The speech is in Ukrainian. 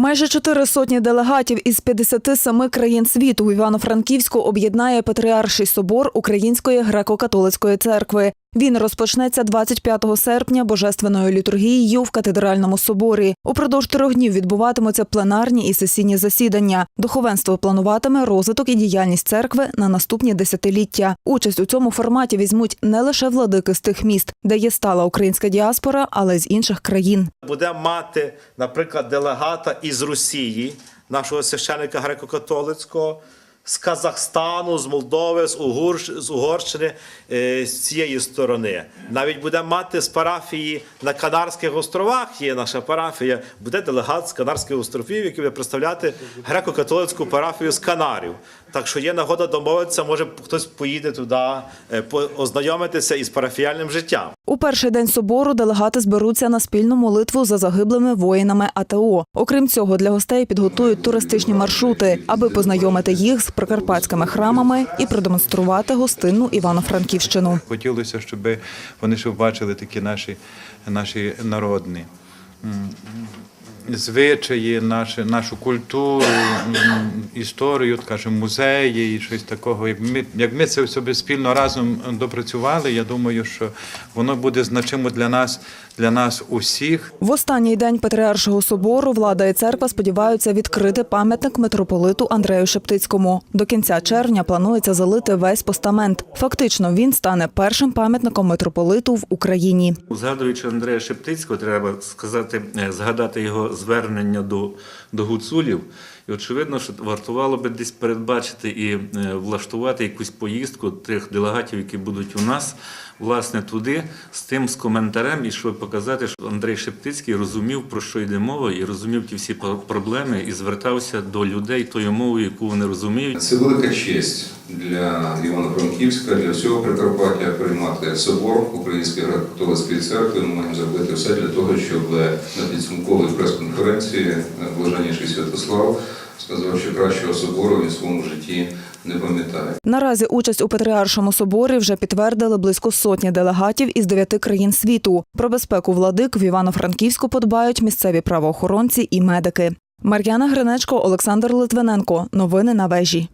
Майже чотири сотні делегатів із 57 країн світу у Івано-Франківську об'єднає Патріарший собор Української греко-католицької церкви. Він розпочнеться 25 серпня божественною літургією в катедральному соборі. Упродовж трьох днів відбуватимуться пленарні і сесійні засідання. Духовенство плануватиме розвиток і діяльність церкви на наступні десятиліття. Участь у цьому форматі візьмуть не лише владики з тих міст, де є стала українська діаспора, але й з інших країн. буде мати, наприклад, делегата із Росії, нашого священника греко-католицького, з Казахстану, з Молдови, з, Угорщ, з Угорщини, е, з цієї сторони. Навіть буде мати з парафії на Канарських островах, є наша парафія, буде делегат з Канарських островів, який буде представляти греко-католицьку парафію з Канарів. Так що є нагода домовитися, може хтось поїде туди, е, ознайомитися із парафіяльним життям. У перший день собору делегати зберуться на спільну молитву за загиблими воїнами АТО. Окрім цього, для гостей підготують туристичні маршрути, аби познайомити їх з прикарпатськими храмами і продемонструвати гостинну Івано-Франківщину. Хотілося, щоб вони щоб бачили такі наші, народні звичаї, наші, нашу культуру, історію, скажімо, музеї і щось такого. Як ми, як ми це собі спільно разом допрацювали, я думаю, що воно буде значимо для нас, для нас усіх. В останній день Патріаршого собору влада і церква сподіваються відкрити пам'ятник митрополиту Андрею Шептицькому. До кінця червня планується залити весь постамент. Фактично, він стане першим пам'ятником митрополиту в Україні. Згадуючи Андрея Шептицького, треба сказати, е, згадати його звернення до, до гуцулів. І очевидно, що вартувало би десь передбачити і е, влаштувати якусь поїздку тих делегатів, які будуть у нас, власне, туди, з тим з коментарем, і щоб показати, що Андрей Шептицький розумів, про що йде мова, і розумів ті всі проблеми, і звертався до людей тою мовою, яку вони розуміють. Це велика честь для Івано-Франківська, для всього Прикарпаття приймати собор Української греко-католицької церкви. Ми маємо зробити все для того, щоб на підсумковій прес-конференції блаженніший Святослав сказав, що кращого собору він в своєму житті не пам'ятає. Наразі участь у Патріаршому соборі вже підтвердили близько сотні делегатів із дев'яти країн світу. Про безпеку владик в Івано-Франківську подбають місцеві правоохоронці і медики. Мар'яна Гринечко, Олександр Литвиненко. Новини на вежі.